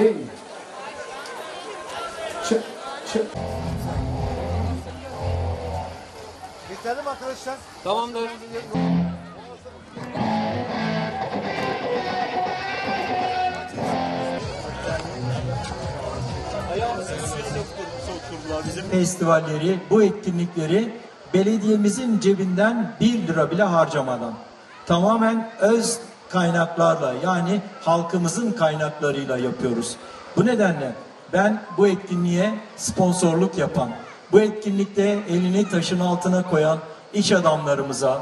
Hey. Çık, çık. Mi arkadaşlar? Tamamdır. festivalleri, bu etkinlikleri belediyemizin cebinden 1 lira bile harcamadan tamamen öz kaynaklarla yani halkımızın kaynaklarıyla yapıyoruz. Bu nedenle ben bu etkinliğe sponsorluk yapan, bu etkinlikte elini taşın altına koyan iş adamlarımıza,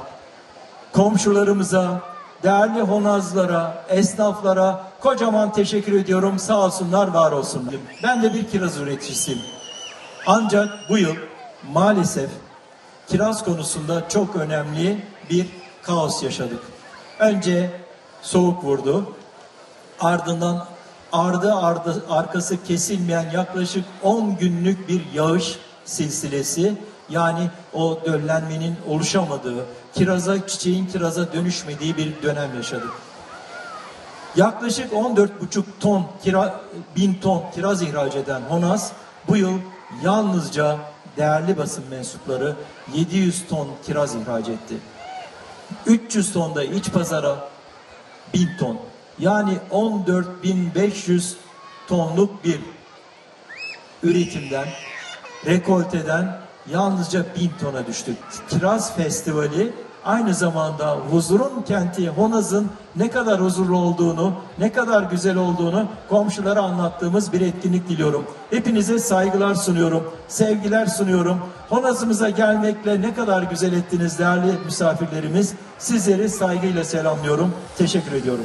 komşularımıza, değerli honazlara, esnaflara kocaman teşekkür ediyorum. Sağ olsunlar, var olsunlar. Ben de bir kiraz üreticisiyim. Ancak bu yıl maalesef kiraz konusunda çok önemli bir kaos yaşadık. Önce soğuk vurdu. Ardından ardı ardı arkası kesilmeyen yaklaşık 10 günlük bir yağış silsilesi yani o döllenmenin oluşamadığı, kiraza çiçeğin kiraza dönüşmediği bir dönem yaşadık. Yaklaşık 14,5 ton kira, bin ton kiraz ihraç eden Honaz bu yıl yalnızca değerli basın mensupları 700 ton kiraz ihraç etti. 300 ton da iç pazara 1000 ton. Yani 14.500 tonluk bir üretimden, rekolteden yalnızca 1000 tona düştük. Kiraz Festivali aynı zamanda huzurun kenti Honaz'ın ne kadar huzurlu olduğunu, ne kadar güzel olduğunu komşulara anlattığımız bir etkinlik diliyorum. Hepinize saygılar sunuyorum, sevgiler sunuyorum. Honaz'ımıza gelmekle ne kadar güzel ettiniz değerli misafirlerimiz. Sizleri saygıyla selamlıyorum. Teşekkür ediyorum.